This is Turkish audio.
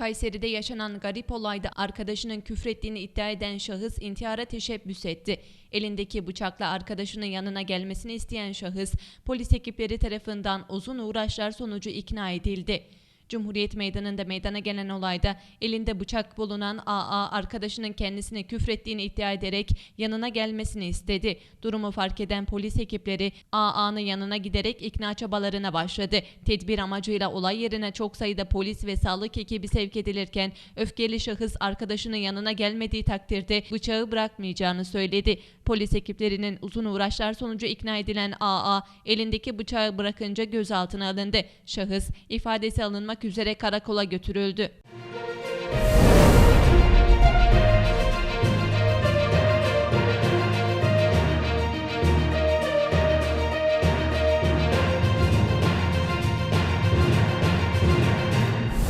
Kayseri'de yaşanan garip olayda arkadaşının küfrettiğini iddia eden şahıs intihara teşebbüs etti. Elindeki bıçakla arkadaşının yanına gelmesini isteyen şahıs polis ekipleri tarafından uzun uğraşlar sonucu ikna edildi. Cumhuriyet Meydanı'nda meydana gelen olayda elinde bıçak bulunan AA arkadaşının kendisine küfrettiğini iddia ederek yanına gelmesini istedi. Durumu fark eden polis ekipleri AA'nın yanına giderek ikna çabalarına başladı. Tedbir amacıyla olay yerine çok sayıda polis ve sağlık ekibi sevk edilirken öfkeli şahıs arkadaşının yanına gelmediği takdirde bıçağı bırakmayacağını söyledi. Polis ekiplerinin uzun uğraşlar sonucu ikna edilen AA elindeki bıçağı bırakınca gözaltına alındı. Şahıs ifadesi alınmak üzere karakola götürüldü.